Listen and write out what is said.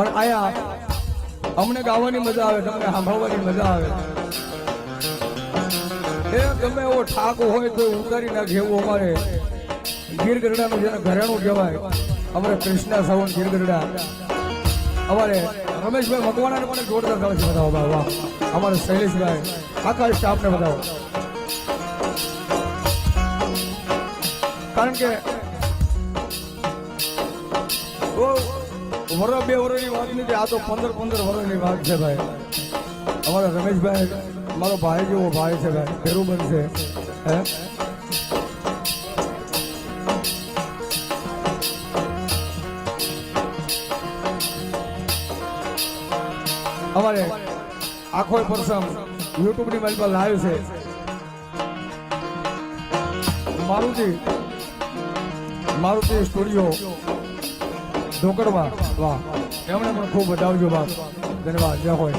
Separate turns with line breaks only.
અને આયા અમને ગાવાની મજા આવે, તમને સાંભળવાની મજા આવે. એ ગમે એવો ઠાક હોય તો ઉતારી નાખે એવું અમારે ગીર જેને ઘરેણું કહેવાય, અમારે કૃષ્ણા સાવન ગીર ગરડા અમારે રમેશભાઈ મકવાણાને પણ જોરદાર ગાવે છે બતાવો વાહ વાહ. અમારે શૈલેષભાઈ, આખા સ્ટાફને બતાવો કારણ કે વરસ બે વર્ષની વાત નથી, આ તો પંદર પંદર વરોની વાત છે ભાઈ. અમારા રમેશભાઈ, મારો ભાઈ જેવો ભાઈ છે ભાઈ ફેરું બનશે હે? અમારે આખો પ્રસંગ યુટ્યુબની મોબાઈલ પર લાઈવ છે. મારુતિ મારુતિ સ્ટુડિયો. ઢોકરવા વાહ. એમણે પણ ખૂબ વધાવજો બાપ. ધન્યવાદ. જય હોય.